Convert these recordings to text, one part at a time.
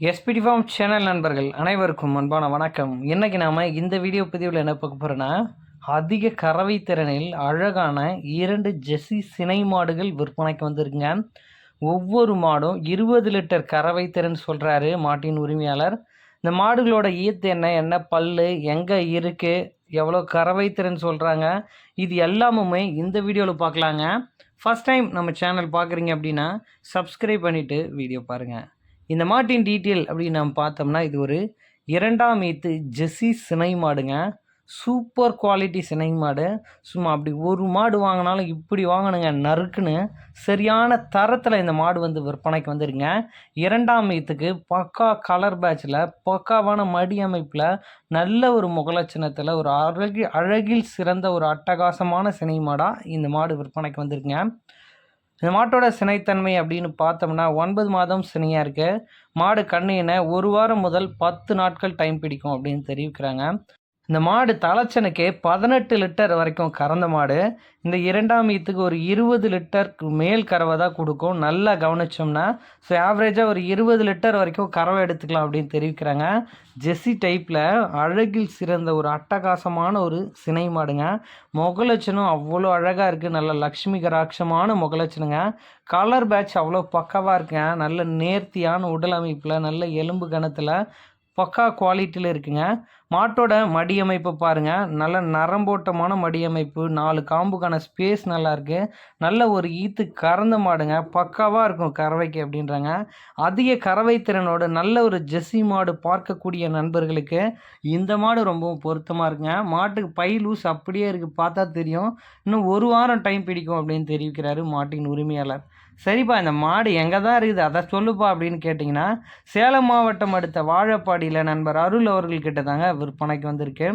SPD form channel நண்பர்கள் அனைவருக்கும் அன்பான வணக்கம். இன்றைக்கி நாம் இந்த வீடியோ பதிவில் என்ன பார்க்க போகிறோன்னா அதிக கறவை திறனில் அழகான இரண்டு ஜெர்சி சினை மாடுகள் விற்பனைக்கு வந்திருக்குங்க. ஒவ்வொரு மாடும் இருபது லிட்டர் கறவை திறன் சொல்கிறாரு மாட்டின் உரிமையாளர். இந்த மாடுகளோட ஈத்து என்ன என்ன பல்லு எங்கே இருக்குது எவ்வளோ கறவை திறன் சொல்கிறாங்க இது எல்லாமுமே இந்த வீடியோவில் பார்க்கலாங்க. ஃபஸ்ட் டைம் நம்ம சேனல் பார்க்குறீங்க அப்படின்னா சப்ஸ்கிரைப் பண்ணிவிட்டு வீடியோ பாருங்கள் இந்த மாட்டின் டீட்டெயில் அப்படின்னு நம்ம பார்த்தோம்னா இது ஒரு இரண்டாம் ஈத்து ஜெஸ்ஸி சினை மாடுங்க. சூப்பர் குவாலிட்டி சினை மாடு. சும்மா அப்படி ஒரு மாடு வாங்கினாலும் இப்படி வாங்கணுங்க நறுக்குன்னு. சரியான தரத்தில் இந்த மாடு வந்து விற்பனைக்கு வந்துருங்க. இரண்டாம் ஈத்துக்கு பக்கா கலர் பேட்சில் பக்காவான மடி அமைப்பில் நல்ல ஒரு முகலட்சணத்தில் ஒரு அழகி அழகில் சிறந்த ஒரு அட்டகாசமான சினை மாடாக இந்த மாடு விற்பனைக்கு வந்திருக்குங்க. இந்த மாட்டோட சினைத்தன்மை அப்படின்னு பார்த்தோம்னா ஒன்பது மாதம் சினையாக இருக்க. மாடு கண்ணின ஒரு வாரம் முதல் பத்து நாட்கள் டைம் பிடிக்கும் அப்படின்னு தெரிவிக்கிறாங்க. இந்த மாடு தலைச்சனுக்கு பதினெட்டு லிட்டர் வரைக்கும் கறந்த மாடு. இந்த இரண்டாம் ஈத்துக்கு ஒரு இருபது லிட்டருக்கு மேல் கறவை தான் கொடுக்கும். நல்லா கவனிச்சோம்னா ஸோ ஆவரேஜாக ஒரு இருபது லிட்டர் வரைக்கும் கறவை எடுத்துக்கலாம் அப்படின்னு தெரிவிக்கிறாங்க. ஜெஸ்ஸி டைப்பில் அழகில் சிறந்த ஒரு அட்டகாசமான ஒரு சினை மாடுங்க. முகலட்சணம் அவ்வளோ அழகாக இருக்குது நல்ல லக்ஷ்மி கராட்சமான முகலட்சணுங்க கலர் பேட்ச் அவ்வளோ பக்காவாக இருக்குங்க. நல்ல நேர்த்தியான உடல் அமைப்பில் நல்ல எலும்பு கணத்தில் பக்கா குவாலிட்டியில் இருக்குங்க. மாட்டோட மடியமைப்பு பாருங்கள் நல்ல நரம்போட்டமான மடியமைப்பு. நாலு காம்புக்கான ஸ்பேஸ் நல்லாயிருக்கு நல்ல ஒரு ஈத்து கறந்த மாடுங்க. பக்காவாக இருக்கும் கறவைக்கு அப்படின்றாங்க. அதிக கறவை திறனோட நல்ல ஒரு ஜெஸ்ஸி மாடு பார்க்கக்கூடிய நண்பர்களுக்கு இந்த மாடு ரொம்பவும் பொருத்தமாக இருக்குங்க. மாட்டுக்கு பை லூஸ் அப்படியே இருக்குது பார்த்தா தெரியும். இன்னும் ஒரு வாரம் டைம் பிடிக்கும் அப்படின்னு தெரிவிக்கிறாரு மாட்டின் உரிமையாளர். சரிப்பா இந்த மாடு எங்கே தான் இருக்குது? அதை சொல்லுப்பா அப்படின்னு கேட்டிங்கன்னா சேலம் மாவட்டம் அடுத்த வாழப்பாடியில் நண்பர் அருள் அவர்கள்கிட்ட தாங்க விற்பனைக்கு வந்திருக்கு.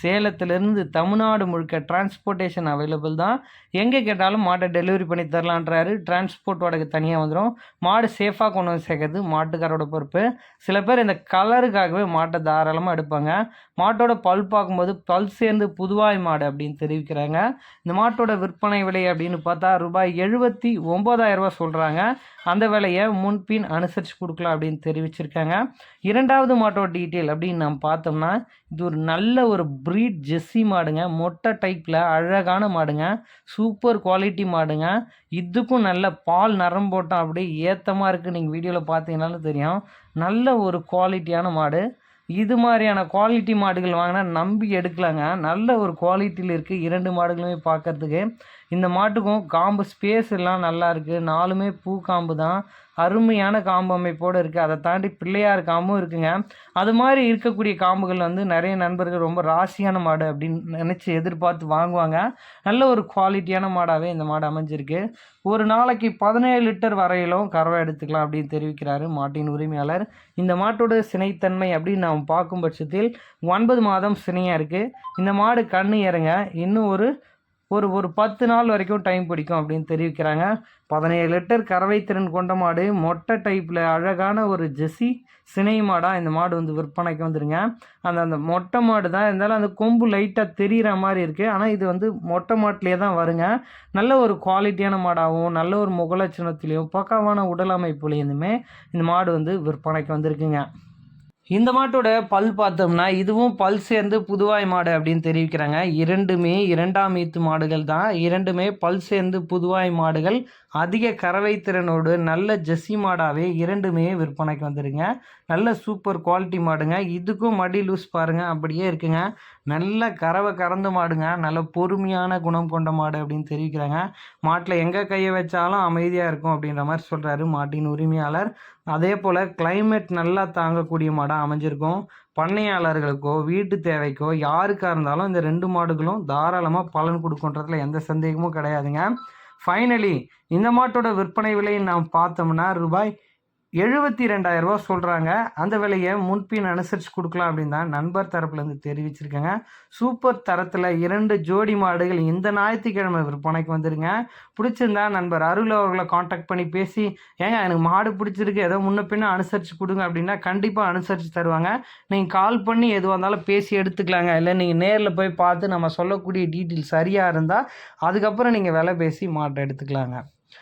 சேலத்திலிருந்து தமிழ்நாடு முழுக்க டிரான்ஸ்போர்ட்டேஷன் அவைலபிள் தான். எங்கே கேட்டாலும் மாட்டை டெலிவரி பண்ணி தரலான்றாரு. டிரான்ஸ்போர்ட் வாடகை தனியாக வந்துடும் மாடு சேஃபாக கொண்டு வந்து சேர்க்கறது மாட்டுக்காரோட பொறுப்பு. சில பேர் இந்த கலருக்காகவே மாட்டை தாராளமாக எடுப்பாங்க. மாட்டோட பல் பார்க்கும்போது பல் சேர்ந்து புதுவாய் மாடு அப்படின்னு தெரிவிக்கிறாங்க. இந்த மாட்டோட விற்பனை விலை அப்படின்னு பார்த்தா ரூபாய் எழுபத்தி ஒம்பதாயிரம் ரூபாய் சொல்கிறாங்க அந்த விலையை முன்பின் அனுசரித்து கொடுக்கலாம் அப்படின்னு தெரிவிச்சிருக்காங்க. இரண்டாவது மாட்டோட டீட்டெயில் அப்படின்னு நம்ம பார்த்தோம்னா இது ஒரு நல்ல ஒரு ப்ரீட் ஜெஸ்ஸி மாடுங்க. மொட்டை டைப்பில் அழகான மாடுங்க. சூப்பர் குவாலிட்டி மாடுங்க. இதுக்கும் நல்ல பால் நரம் போட்டோம் அப்படியே ஏத்தமாக இருக்குது நீங்கள் வீடியோவில் பார்த்தீங்கன்னாலும் தெரியும். நல்ல ஒரு குவாலிட்டியான மாடு. இது மாதிரியான குவாலிட்டி மாடுகள் வாங்கினா நம்பி எடுக்கலாங்க. நல்ல ஒரு குவாலிட்டியில் இருக்குது இரண்டு மாடுகளுமே பார்க்கறதுக்கு. இந்த மாட்டுக்கும் காம்பு ஸ்பேஸ் எல்லாம் நல்லா இருக்குது நாலுமே பூ காம்பு தான். அருமையான காம்பு அமைப்போடு இருக்குது அதை தாண்டி பிள்ளையார் காம்பும் இருக்குங்க. அது மாதிரி இருக்கக்கூடிய காம்புகள் வந்து நிறைய நண்பர்கள் ரொம்ப ராசியான மாடு அப்படின்னு நினச்சி எதிர்பார்த்து வாங்குவாங்க. நல்ல ஒரு குவாலிட்டியான மாடாகவே இந்த மாடு அமைஞ்சிருக்கு. ஒரு நாளைக்கு பதினேழு லிட்டர் வரையிலும் கறவை எடுத்துக்கலாம் அப்படின்னு தெரிவிக்கிறாரு மாட்டின் உரிமையாளர். இந்த மாட்டோட சினைத்தன்மை அப்படின்னு நாம் பார்க்கும் பட்சத்தில் ஒன்பது மாதம் சினையாக இருக்குது இந்த மாடு கண்ணு இறங்க இன்னும் ஒரு ஒரு ஒரு பத்து நாள் வரைக்கும் டைம் பிடிக்கும் அப்படின்னு தெரிவிக்கிறாங்க. பதினேழு லிட்டர் கறவை திறன் கொண்ட மாடு மொட்டை டைப்பில் அழகான ஒரு ஜெஸ்ஸி சினை மாடாக இந்த மாடு வந்து விற்பனைக்கு வந்துருங்க. அந்த அந்த மொட்டை மாடு தான் இருந்தாலும் அந்த கொம்பு லைட்டாக தெரிகிற மாதிரி இருக்குது ஆனால் இது வந்து மொட்டை மாட்டிலே தான் வருங்க. நல்ல ஒரு குவாலிட்டியான மாடாகவும் நல்ல ஒரு முகலட்சணத்துலேயும் பக்காவான உடல் அமைப்புலேருந்துமே இந்த மாடு வந்து விற்பனைக்கு வந்திருக்குங்க. இந்த மாட்டோட பல் பார்த்தோம்னா இதுவும் பல் சேர்ந்து புதுவாய் மாடு அப்படின்னு தெரிவிக்கிறாங்க. இரண்டுமே இரண்டாம் ஈத்து மாடுகள் தான். இரண்டுமே பல் சேர்ந்து புதுவாய் மாடுகள். அதிக கறவை திறனோடு நல்ல ஜெஸ்ஸி மாடாகவே இரண்டுமே விற்பனைக்கு வந்துடுங்க நல்ல சூப்பர் குவாலிட்டி மாடுங்க. இதுக்கும் மடி லூஸ் பாருங்கள் அப்படியே இருக்குங்க. நல்ல கறவை கறந்த மாடுங்க. நல்ல பொறுமையான குணம் கொண்ட மாடு அப்படின்னு தெரிவிக்கிறாங்க. மாட்டில் எங்கே கையை வச்சாலும் அமைதியாக இருக்கும் அப்படின்ற மாதிரி சொல்கிறாரு மாட்டின் உரிமையாளர். அதே போல் கிளைமேட் நல்லா தாங்கக்கூடிய மாடாக அமைஞ்சிருக்கும். பண்ணையாளர்களுக்கோ வீட்டு தேவைக்கோ யாருக்காக இருந்தாலும் இந்த ரெண்டு மாடுகளும் தாராளமாக பலன் கொடுக்குன்றதுல எந்த சந்தேகமும் கிடையாதுங்க. ஃபைனலி இந்த மாட்டோட விற்பனை விலையை நாம் பார்த்தோம்னா ரூபாய் எழுபத்தி ரெண்டாயிரம் ரூபா சொல்கிறாங்க அந்த விலையை முன்பின் அனுசரித்து கொடுக்கலாம் அப்படின்னு தான் நண்பர் தரப்புலேருந்து தெரிவிச்சிருக்கேங்க. சூப்பர் தரத்தில் இரண்டு ஜோடி மாடுகள் இந்த ஞாயிற்றுக்கிழமை விற்பனைக்கு வந்துடுங்க பிடிச்சிருந்தா நண்பர் அருள் அவர்களை காண்டாக்ட் பண்ணி பேசி ஏங்க எனக்கு மாடு பிடிச்சிருக்கு. ஏதோ முன்ன பின்ன அனுசரித்து கொடுங்க அப்படின்னா கண்டிப்பாக அனுசரித்து தருவாங்க. நீங்கள் கால் பண்ணி எதுவாக இருந்தாலும் பேசி எடுத்துக்கலாங்க. இல்லை நீங்கள் நேரில் போய் பார்த்து நம்ம சொல்லக்கூடிய டீட்டெயில் சரியாக இருந்தால் அதுக்கப்புறம் நீங்கள் விலை பேசி மாட்டை எடுத்துக்கலாங்க.